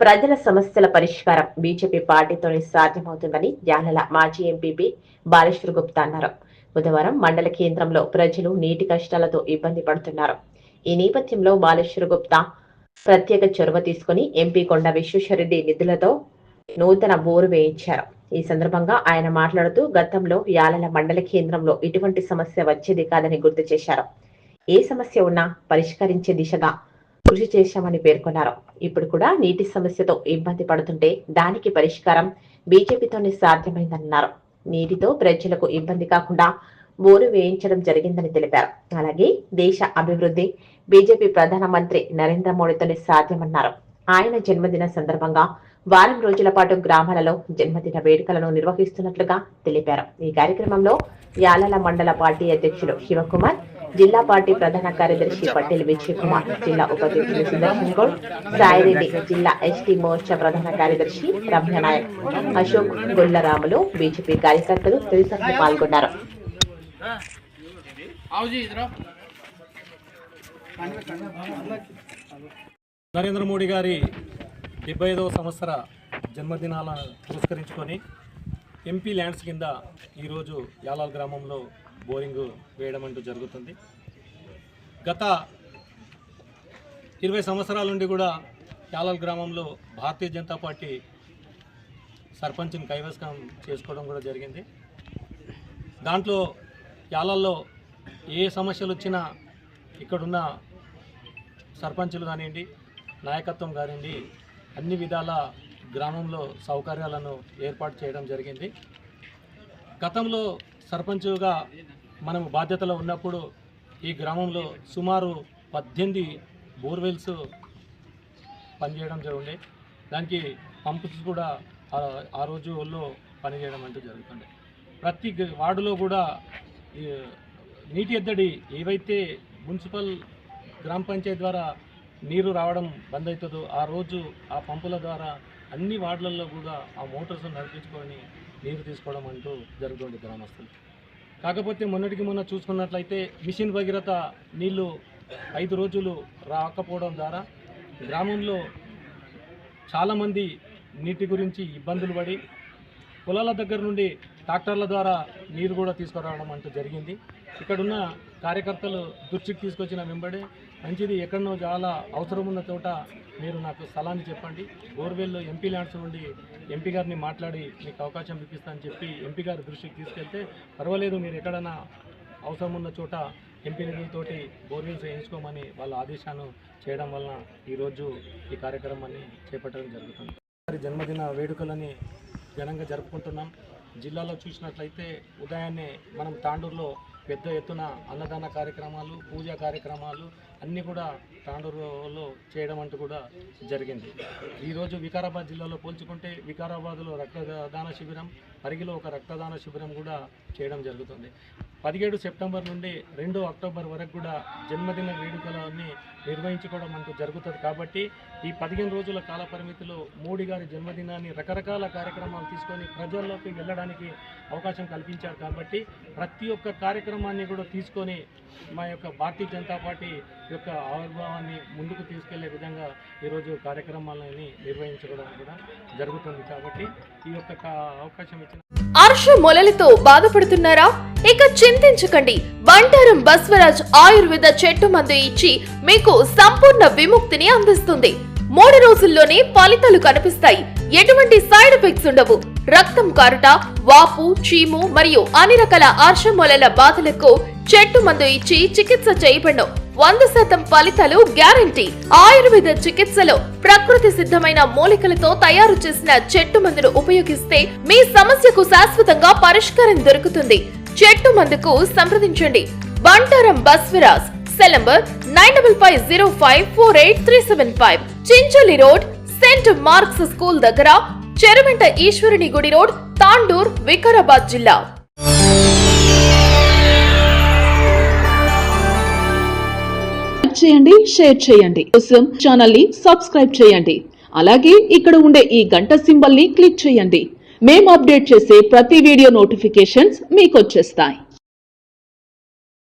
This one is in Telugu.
ప్రజల సమస్యల పరిష్కారం బీజేపీ పార్టీతోనే సాధ్యమవుతుందని యాలల మాజీ ఎంపీపీ బాలేశ్వర్ గుప్తా అన్నారు. బుధవారం మండల కేంద్రంలో ప్రజలు నీటి కష్టాలతో ఇబ్బంది పడుతున్నారు. ఈ నేపథ్యంలో బాలేశ్వర్ గుప్తా ప్రత్యేక చొరవ తీసుకుని ఎంపీ కొండ విశ్వేశ్వరరెడ్డి నిధులతో నూతన బోరు వేయించారు. ఈ సందర్భంగా ఆయన మాట్లాడుతూ గతంలో యాలల మండల కేంద్రంలో ఇటువంటి సమస్య వచ్చేది కాదని గుర్తు చేశారు. ఏ సమస్య ఉన్నా పరిష్కరించే దిశగా కృషి చేశామని పేర్కొన్నారు. ఇప్పుడు కూడా నీటి సమస్యతో ఇబ్బంది పడుతుంటే దానికి పరిష్కారం బీజేపీతోనే సాధ్యమైందన్నారు. నీటితో ప్రజలకు ఇబ్బంది కాకుండా బోరు వేయించడం జరిగిందని తెలిపారు. అలాగే దేశ అభివృద్ధి బీజేపీ ప్రధానమంత్రి నరేంద్ర మోడీతోనే సాధ్యమన్నారు. ఆయన జన్మదిన సందర్భంగా వారం రోజుల పాటు గ్రామాలలో జన్మదిన వేడుకలను నిర్వహిస్తున్నట్లుగా తెలిపారు. ఈ కార్యక్రమంలో యాలల మండల పార్టీ అధ్యక్షుడు శివకుమార్ జిల్లా పార్టీ ప్రధాన కార్యదర్శి పటేల్ విజయ్ కుమార్ జిల్లా ఉపాధ్యక్షులు సుదర్శన్ గౌడ్ సాయిరెడ్డి జిల్లా ఎస్టీ మోర్చా ప్రధాన కార్యదర్శి రమ్యనాయక్ అశోక్ గొల్లరాములు బీజేపీ కార్యకర్తలు తదితరులు పాల్గొన్నారు. నరేంద్ర మోడీ గారి డెబ్బై ఐదవ సంవత్సర జన్మదినాలను పురస్కరించుకొని ఎంపీ ల్యాండ్స్ కింద ఈరోజు యాలాల్ గ్రామంలో బోరింగ్ వేయడం అంటూ జరుగుతుంది. గత ఇరవై సంవత్సరాల నుండి కూడా యాలల్ గ్రామంలో భారతీయ జనతా పార్టీ సర్పంచ్ని కైవసం చేసుకోవడం కూడా జరిగింది. దాంట్లో యాలల్లో ఏ సమస్యలు వచ్చినా ఇక్కడున్న సర్పంచులు కానివ్వండి నాయకత్వం కానివ్వండి అన్ని విధాల గ్రామంలో సౌకర్యాలను ఏర్పాటు చేయడం జరిగింది. గతంలో సర్పంచుగా మనం బాధ్యతలో ఉన్నప్పుడు ఈ గ్రామంలో సుమారు పద్దెనిమిది బోర్వెల్స్ పనిచేయడం జరుగుండే దానికి పంప్స్ కూడా ఆ- ఆ రోజుల్లో పనిచేయడం అంటూ జరుగుతుంది. ప్రతి వార్డులో కూడా నీటి ఎద్దడి ఏవైతే మున్సిపల్ గ్రామ పంచాయతీ ద్వారా నీరు రావడం బంద్ అవుతుందో ఆ రోజు ఆ పంపుల ద్వారా అన్ని వార్డులలో కూడా ఆ మోటార్స్ నడిపించుకొని నీరు తీసుకోవడం అంటూ జరుగుతుంది గ్రామస్తులు. కాకపోతే మొన్నటికి మొన్న చూసుకున్నట్లయితే మిషన్ భగీరథ నీళ్ళు ఐదు రోజులు రాకపోవడం ద్వారా గ్రామంలో చాలామంది నీటి గురించి ఇబ్బందులు పడి పొలాల దగ్గర నుండి ట్రాక్టర్ల ద్వారా నీరు కూడా తీసుకురావడం అంటూ జరిగింది. ఇక్కడున్న కార్యకర్తలు దృష్టికి తీసుకొచ్చిన వెంబడే మంచిది ఎక్కడనో చాలా అవసరం ఉన్న చోట మీరు నాకు స్థలాన్ని చెప్పండి. బోర్వెల్లో ఎంపీ ల్యాండ్స్ నుండి ఎంపీ గారిని మాట్లాడి మీకు అవకాశం ఇప్పిస్తానని చెప్పి ఎంపీ గారి దృష్టికి తీసుకెళ్తే పర్వాలేదు మీరు ఎక్కడైనా అవసరం ఉన్న చోట ఎంపీ నిధులతోటి బోర్వెల్స్ వేయించుకోమని వాళ్ళ ఆదేశాన్ని చేయడం వలన ఈరోజు ఈ కార్యక్రమాన్ని చేపట్టడం జరుగుతుంది. వారి జన్మదిన వేడుకలని ఘనంగా జరుపుకుంటున్నాం. జిల్లాలో చూసినట్లయితే ఉదయాన్నే మనం తాండూరులో పెద్ద ఎత్తున అన్నదాన కార్యక్రమాలు పూజా కార్యక్రమాలు అన్నీ కూడా తాండూరులో చేయడం అంటూ కూడా జరిగింది. ఈరోజు వికారాబాద్ జిల్లాలో పోల్చుకుంటే వికారాబాద్లో రక్తదాన శిబిరం పరిగిలో ఒక రక్తదాన శిబిరం కూడా చేయడం జరుగుతుంది. పదిహేడు సెప్టెంబర్ నుండి రెండు అక్టోబర్ వరకు కూడా జన్మదిన వేడుకలని నిర్వహించుకోవడం మనకు జరుగుతుంది. కాబట్టి ఈ పదిహేను రోజుల కాల పరిమితిలో మోడీ గారి జన్మదినాన్ని రకరకాల కార్యక్రమాలు తీసుకొని ప్రజల్లోకి వెళ్ళడానికి అవకాశం కల్పించారు. కాబట్టి ప్రతి ఒక్క కార్యక్రమాన్ని కూడా తీసుకొని మా యొక్క భారతీయ జనతా పార్టీ యొక్క ఆవిర్భావాన్ని ముందుకు తీసుకెళ్ళే విధంగా ఈరోజు కార్యక్రమాలని నిర్వహించుకోవడం కూడా జరుగుతుంది. కాబట్టి ఈ యొక్క కా- అవకాశం ఇచ్చిన అర్ష మొలలతో బాధపడుతున్నారా? ఇక చింతించకండి. బంటారం బస్వరాజ్ ఆయుర్వేద చెట్టు మందు ఇచ్చి మీకు సంపూర్ణ విముక్తిని అందిస్తుంది. మూడు రోజుల్లోనే ఫలితాలు కనిపిస్తాయి. ఎటువంటి సైడ్ ఎఫెక్ట్స్ ఉండవు. రక్తం కారుట వాపు చీము మరియు అన్ని రకాల ఆర్షమూలల బాధలకు చెట్టు మందు ఇచ్చి చికిత్స చేయబడను. వంద శాతం ఫలితాలు గ్యారంటీ. ఆయుర్వేద చికిత్సలో ప్రకృతి సిద్ధమైన మూలికలతో తయారు చేసిన చెట్టు మందును ఉపయోగిస్తే మీ సమస్యకు శాశ్వతంగా పరిష్కారం దొరుకుతుంది. చెట్టు మందుకు సంప్రదించండి. Bantaram Basvaraj cell number nine double five zero five four eight three seven five Chincholi road Saint Mark's school దగ్గర చెరువెంట ఈశ్వరుని గుడి రోడ్ తాండూర్ వికారాబాద్ జిల్లా. చేయండి షేర్ చేయండి. కోసం ఛానల్ని సబ్స్క్రైబ్ చేయండి. అలాగే ఇక్కడ ఉండే ఈ గంట సింబల్ని క్లిక్ చేయండి. మేము అప్డేట్ చేసే ప్రతి వీడియో నోటిఫికేషన్స్ మీకు వచ్చేస్తాయి.